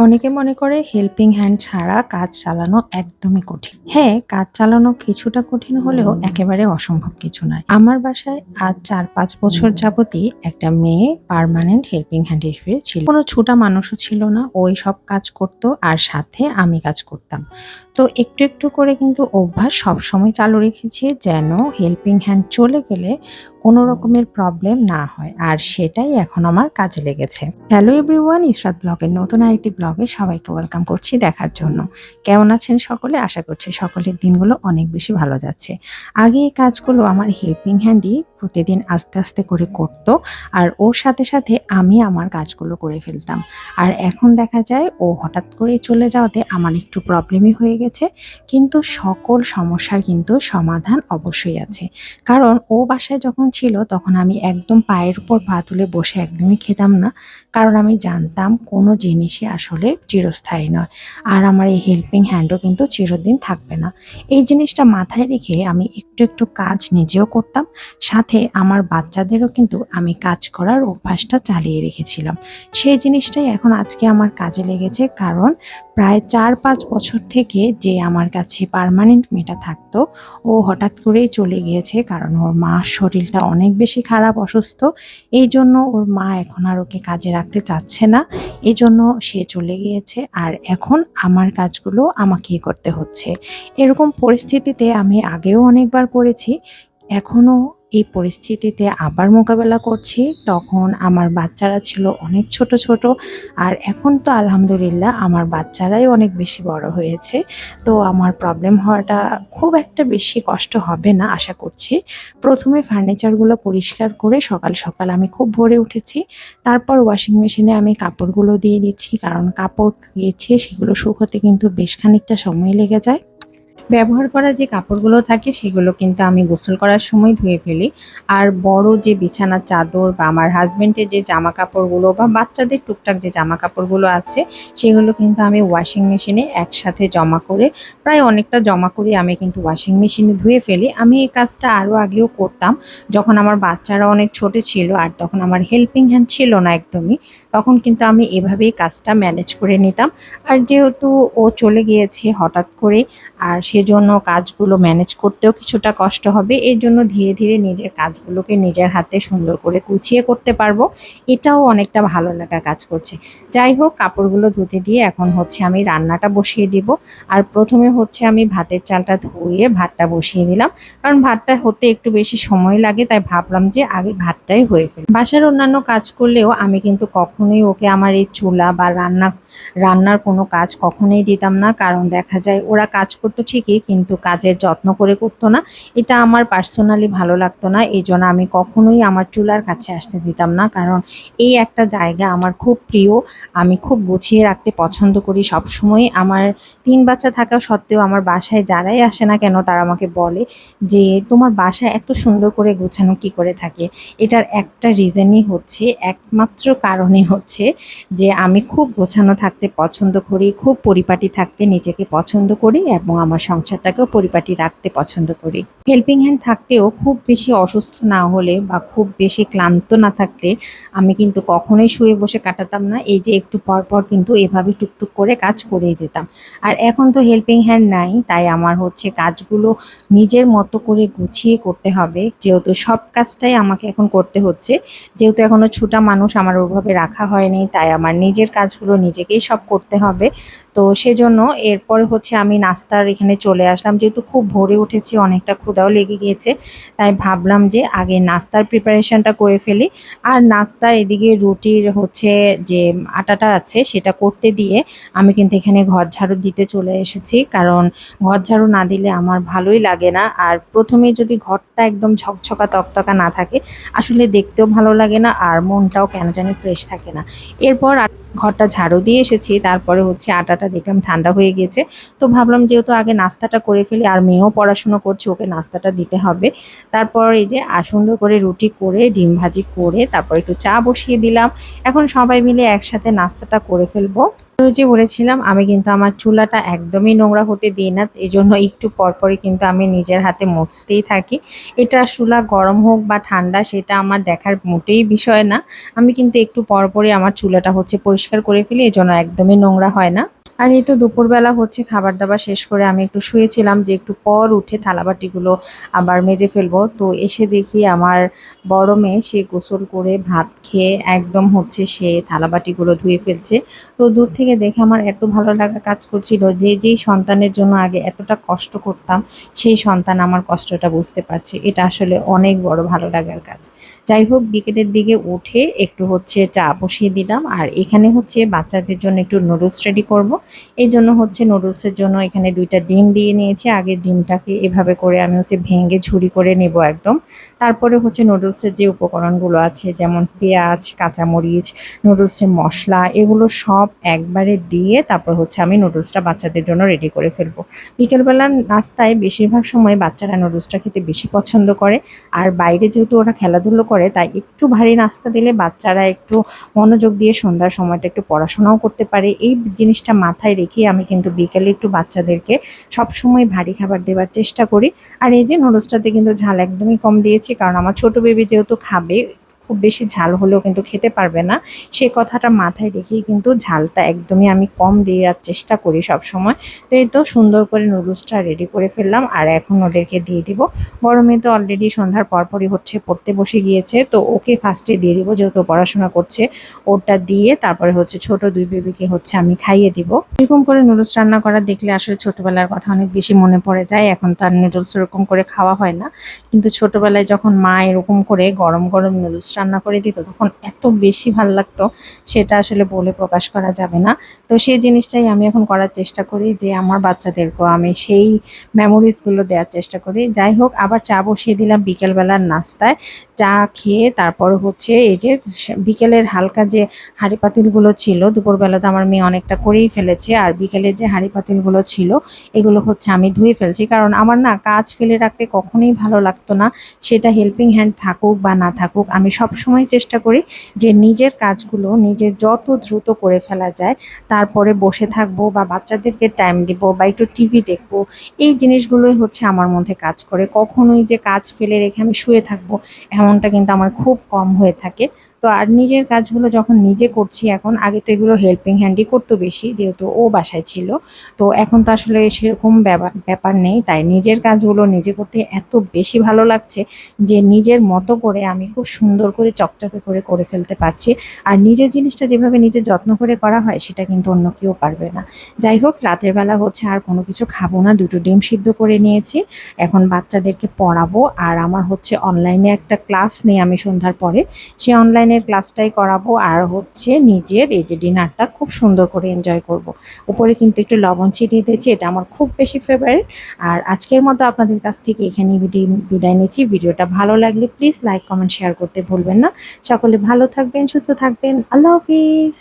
অনেকে মনে করে হেল্পিং হ্যান্ড ছাড়া কাজ চালানো একদমই কঠিন। হ্যাঁ কাজ চালানো কিছুটা কঠিন হলেও একেবারে অসম্ভব কিছু নয়। আমার বাসায় আজ চার পাঁচ বছর যাবতই একটা মেয়ে পার্মানেন্ট হেল্পিং হ্যান্ড হিসেবে ছিল। কোনো ছোটা মানুষও ছিল না। ওই সব কাজ করতো আর সাথে আমি কাজ করতাম। তো একটু একটু করে কিন্তু অভ্যাস সবসময় চালু রেখেছি যেন হেল্পিং হ্যান্ড চলে গেলে কোনো রকমের প্রবলেম না হয়। আর সেটাই এখন আমার কাজে লেগেছে। হ্যালো এভরিওয়ান ইসরাত ব্লগের নতুন আরেকটি ব্লগে সবাইকে ওয়েলকাম করছি দেখার জন্য। কেমন আছেন সকলে? আশা করছি সকলের দিনগুলো অনেক বেশি ভালো যাচ্ছে। আগে এই কাজগুলো আমার হেল্পিং হ্যান্ডই প্রতিদিন আস্তে আস্তে করে করত আর ওর সাথে সাথে আমি আমার কাজগুলো করে ফেলতাম। আর এখন দেখা যায় ও হঠাৎ করে চলে যাওয়াতে আমার একটু প্রবলেমই হয়ে গেছে। কিন্তু সকল সমস্যার কিন্তু সমাধান অবশ্যই আছে। কারণ ও বাসায় যখন ছিল তখন আমি একদম পায়ের উপর পা তুলে বসে একদমই খেতাম না। কারণ আমি জানতাম কোনো জিনিসই আসলে চিরস্থায়ী নয়। আর আমার এই হেল্পিং হ্যান্ডও কিন্তু চিরদিন থাকবে না। এই জিনিসটা মাথায় রেখে আমি একটু একটু কাজ নিজেও করতাম, সাথে আমার বাচ্চাদেরও কিন্তু আমি কাজ করার অভ্যাসটা চালিয়ে রেখেছিলাম। সেই জিনিসটাই এখন আজকে আমার কাজে লেগেছে, কারণ প্রায় চার পাঁচ বছর থেকে যে আমার কাছে পার্মানেন্ট মেয়েটা থাকতো, ও হঠাৎ করেই চলে গিয়েছে, কারণ ওর মার শরীরটা অনেক বেশি খারাপ, অসুস্থ। এই জন্য ওর মা এখন আর ওকে কাজে রাখতে চাচ্ছে না এই জন্য সে চলে গিয়েছে। আর এখন আমার কাজগুলো আমাকেই করতে হচ্ছে। এরকম পরিস্থিতিতে আমি আগেও অনেকবার পড়েছি এখনও এই পরিস্থিতিতে আবার মোকাবেলা করছি। তখন আমার বাচ্চারা ছিল অনেক ছোট ছোট। আর এখন তো আলহামদুলিল্লাহ আমার বাচ্চারাই অনেক বেশি বড় হয়েছে। তো আমার প্রবলেম হওয়াটা খুব একটা বেশি কষ্ট হবে না, আশা করছি। প্রথমে ফার্নিচারগুলো পরিষ্কার করে সকাল সকাল আমি খুব ভোরে উঠেছি। তারপর ওয়াশিং মেশিনে আমি কাপড়গুলো দিয়ে দিচ্ছি। কারণ কাপড় গেছে সেগুলো শুকোতে কিন্তু বেশ খানিকটা সময় লেগে যায়। ব্যবহার করা যে কাপড়গুলো থাকে সেগুলো কিন্তু আমি গোসল করার সময় ধুয়ে ফেলি। আর বড় যে বিছানার চাদর বা আমার হাজব্যান্ডের যে জামা কাপড়গুলো বা বাচ্চাদের টুকটাক যে জামা কাপড়গুলো আছে, সেগুলো কিন্তু আমি ওয়াশিং মেশিনে একসাথে জমা করে, প্রায় অনেকটা জমা করে আমি কিন্তু ওয়াশিং মেশিনে ধুয়ে ফেলি। আমি এই কাজটা আরও আগেও করতাম। যখন আমার বাচ্চারা অনেক ছোট ছিল আর তখন আমার হেল্পিং হ্যান্ড ছিল না একদমই, তখন কিন্তু আমি এভাবেই কাজটা ম্যানেজ করে নিতাম। আর যেহেতু ও চলে গিয়েছে হঠাৎ করে আর সেজন্য কাজগুলো ম্যানেজ করতেও কিছুটা কষ্ট হবে। এই জন্য ধীরে ধীরে নিজের কাজগুলোকে নিজের হাতে সুন্দর করে গুছিয়ে করতে পারব। এটাও অনেকটা ভালো লাগা কাজ করছে। যাই হোক, কাপড়গুলো ধুতে দিয়ে এখন হচ্ছে আমি রান্নাটা বসিয়ে দিব। আর প্রথমে হচ্ছে আমি ভাতের চালটা ধুয়ে ভাতটা বসিয়ে দিলাম। কারণ ভাতটা হতে একটু বেশি সময় লাগে, তাই ভাবলাম যে আগে ভাতটাই হয়ে ফেল। বাসার অন্যান্য কাজ করলেও আমি কিন্তু কখনোই ওকে আমার এই চুলা বা রান্না, রান্নার কোনো কাজ কখনোই দিতাম না। কারণ দেখা যায় ওরা কাজ করতো ঠিকই কিন্তু কাজের যত্ন করে করতো না। এটা আমার পার্সোনালি ভালো লাগতো না, এই জন্য আমি কখনোই আমার চুলার কাছে আসতে দিতাম না, কারণ এই একটা জায়গা আমার খুব প্রিয়। আমি খুব গুছিয়ে রাখতে পছন্দ করি সবসময়। আমার তিন বাচ্চা থাকা সত্ত্বেও আমার বাসায় যারাই আসে না কেন, তারা আমাকে বলে যে, তোমার বাসা এত সুন্দর করে গোছানো, কি করে থাকে? এটার একটা রিজনই হচ্ছে, একমাত্র কারণই হচ্ছে যে, আমি খুব গোছানো থাকতে পছন্দ করি, খুব পরিপাটি থাকতে নিজেকে পছন্দ করি এবং আমার সংসারটাকেও পরিপাটি রাখতে পছন্দ করি। হেল্পিং হ্যান্ড থাকতেও খুব বেশি অসুস্থ না হলে বা খুব বেশি ক্লান্ত না থাকলে আমি কিন্তু কখনোই শুয়ে বসে কাটাতাম না। এই যে একটু পর পর কিন্তু এভাবে টুকটুক করে কাজ করেই যেতাম। আর এখন তো হেল্পিং হ্যান্ড নাই, তাই আমার হচ্ছে কাজগুলো নিজের মতো করে গুছিয়ে করতে হবে। যেহেতু সব কাজটাই আমাকে এখন করতে হচ্ছে, যেহেতু এখনও ছোটা মানুষ আমার ওভাবে রাখা হয়নি, তাই আমার নিজের কাজগুলো নিজেকেই সব করতে হবে। তো সেজন্য এরপর হচ্ছে আমি নাস্তার এখানে চলে আসলাম। যেহেতু খুব ভোরে উঠেছি, অনেকটা ক্ষুধাও লেগে গিয়েছে, তাই ভাবলাম যে আগে নাস্তার প্রিপারেশনটা করে ফেলি। আর নাস্তার এদিকে রুটির হচ্ছে যে আটাটা আছে, সেটা করতে দিয়ে আমি কিন্তু এখানে ঘর ঝাড়ু দিতে চলে এসেছি। কারণ ঘর ঝাড়ু না দিলে আমার ভালোই লাগে না। আর প্রথমে যদি ঘরটা একদম ঝকঝকা, তকতকা না থাকে, আসলে দেখতেও ভালো লাগে না আর মনটাও কেন জানি ফ্রেশ থাকে না। এরপর ঘরটা ঝাড়ু দিয়ে এসেছি। তারপরে হচ্ছে আটাটা দেখলাম, ঠান্ডা হয়ে গেছে। তো ভাবলাম যেহেতু আগে নাস্তাটা করে ফেলি, আর মেয়েও পড়াশুনো করছে, ওকে নাস্তাটা দিতে হবে। তারপর এই যে সুন্দর করে রুটি করে, ডিম ভাজি করে, তারপর একটু চা বসিয়ে দিলাম। এখন সবাই মিলে একসাথে নাস্তাটা করে ফেলব। যে বলেছিলাম, আমি কিন্তু আমার চুলাটা একদমই নোংরা হতে দিই না এই জন্য একটু পরপরই কিন্তু আমি নিজের হাতে মুছতেই থাকি। এটা চুলা গরম হোক বা ঠান্ডা, সেটা আমার দেখার মোটেই বিষয় না। আমি কিন্তু একটু পরপরই আমার চুলাটা হচ্ছে পরিষ্কার করে ফেলি এই জন্য একদমই নোংরা হয় না। আর এই তো দুপুরবেলা হচ্ছে খাবার দাবার শেষ করে আমি একটু শুয়েছিলাম, যে একটু পর উঠে থালাবাটিগুলো আবার মেজে ফেলব। তো এসে দেখি আমার বড় মেয়ে, সে গোসল করে ভাত খেয়ে একদম হচ্ছে সে থালাবাটিগুলো ধুয়ে ফেলছে। তো দূর থেকে দেখে আমার এত ভালো লাগা কাজ করছিল যে, যেই সন্তানের জন্য আগে এতটা কষ্ট করতাম, সেই সন্তান আমার কষ্টটা বুঝতে পারছে। এটা আসলে অনেক বড় ভালো লাগার কাজ। যাই হোক, বিকেলের দিকে উঠে একটু হচ্ছে চা বসিয়ে দিলাম। আর এখানে হচ্ছে বাচ্চাদের জন্য একটু নুডলস রেডি করব। এই জন্য হচ্ছে নুডলসের জন্য এখানে দুইটা ডিম দিয়ে নিয়েছি। আগে ডিমটাকে এভাবে করে আমি হচ্ছে ভেঙে ঝুরি করে নেব একদম। তারপরে হচ্ছে নুডলসের যে উপকরণগুলো আছে, যেমন পেঁয়াজ, কাঁচামরিচ, নুডলসের মশলা, এগুলো সব একবারে দিয়ে তারপর হচ্ছে আমি নুডলসটা বাচ্চাদের জন্য রেডি করে ফেলব। বিকেলবেলার নাস্তায় বেশিরভাগ সময় বাচ্চারা নুডলসটা খেতে বেশি পছন্দ করে। আর বাইরে যেহেতু ওরা খেলাধুলো করে, তাই একটু ভারী নাস্তা দিলে বাচ্চারা একটু মনোযোগ দিয়ে সন্ধ্যার সময়টা একটু পড়াশোনাও করতে পারে। এই জিনিসটা মাথায় রেখে আমি কিন্তু বিকেলে একটু বাচ্চাদেরকে সবসময় ভারী খাবার দেওয়ার চেষ্টা করি। আর এই যে নুডলসটাতে কিন্তু ঝাল একদমই কম দিয়েছি, কারণ আমার ছোট বেবি যেহেতু খাবে খুব বেশি ঝাল হলেও কিন্তু খেতে পারবে না। সে কথাটা মাথায় রেখেই কিন্তু ঝালটা একদমই আমি কম দেওয়ার চেষ্টা করি সব সময় তো এই তো সুন্দর করে নুডলসটা রেডি করে ফেললাম আর এখন ওদেরকে দিয়ে দিব। বড় মেয়ে তো অলরেডি সন্ধ্যার পরপরই হচ্ছে পড়তে বসে গিয়েছে, তো ওকে ফার্স্টে দিয়ে দিব যেহেতু পড়াশোনা করছে। ওটা দিয়ে তারপরে হচ্ছে ছোট দুই বেবিকে হচ্ছে আমি খাইয়ে দিব। এরকম করে নুডলস রান্না করা দেখলে আসলে ছোটবেলার কথা অনেক বেশি মনে পড়ে যায়। এখন তার নুডলস এরকম করে খাওয়া হয় না। কিন্তু ছোটবেলায় যখন মা এরকম করে গরম গরম নুডলস রান্না করে দিত, তখন এত বেশি ভালো লাগতো, সেটা আসলে বলে প্রকাশ করা যাবে না। তো সেই জিনিসটাই আমি এখন করার চেষ্টা করি যে আমার বাচ্চাদেরকেও আমি সেই মেমোরিজগুলো দেওয়ার চেষ্টা করি। যাই হোক, আবার চা বসিয়ে দিলাম বিকেলবেলার নাস্তায়। চা খেয়ে তারপর হচ্ছে এই যে বিকেলের হালকা যে হাঁড়ি পাতিলগুলো ছিল, দুপুরবেলা তো আমার মেয়ে অনেকটা করেই ফেলেছে, আর বিকেলের যে হাঁড়ি পাতিলগুলো ছিল, এগুলো হচ্ছে আমি ধুয়ে ফেলছি। কারণ আমার না কাজ ফেলে রাখতে কখনোই ভালো লাগতো না, সেটা হেল্পিং হ্যান্ড থাকুক বা না থাকুক, আমি সব সময় চেষ্টা করি যে নিজের কাজগুলো নিজের যত দ্রুত করে ফেলা যায়, তারপরে বসে থাকব বা বাচ্চাদেরকে টাইম দিব বা একটু টিভি দেখব, এই জিনিসগুলোই হচ্ছে আমার মধ্যে কাজ করে। কখনোই যে কাজ ফেলে রেখে আমি শুয়ে থাকব এমনটা কিন্তু আমার খুব কম হয়ে থাকে। তো আর নিজের কাজগুলো যখন নিজে করছি এখন, আগে তো এগুলো হেল্পিং হ্যান্ডই করতো বেশি, যেহেতু ও বাসায় ছিল। তো এখন তো আসলে সেরকম ব্যাপার ব্যাপার নেই। তাই নিজের কাজগুলো নিজে করতে এত বেশি ভালো লাগছে যে নিজের মতো করে আমি খুব সুন্দর করে চকচকে করে করে ফেলতে পারছি। আর নিজের জিনিসটা যেভাবে নিজের যত্ন করে করা হয়, সেটা কিন্তু অন্য কেউ পারবে না। যাই হোক, রাতের বেলা হচ্ছে আর কোনো কিছু খাব না, দুটো ডিম সিদ্ধ করে নিয়েছি। এখন বাচ্চাদেরকে পড়াবো। আর আমার হচ্ছে অনলাইনে একটা ক্লাস নেই আমি সন্ধ্যার পরে। সে অনলাইনের ক্লাসটাই করাবো আর হচ্ছে নিজের এই যে ডিনারটা খুব সুন্দর করে এনজয় করব। উপরে কিন্তু একটু লবণ ছিটিয়ে দিয়েছি, এটা আমার খুব বেশি ফেভারিট আর আজকের মতো আপনাদের কাছ থেকে এখানে বিদি- বিদায় নিচ্ছি। ভিডিওটা ভালো লাগলে প্লিজ লাইক কমেন্ট শেয়ার করতে ভুলবেন না। সকলে ভালো থাকবেন, সুস্থ থাকবেন। আল্লাহ হাফিজ।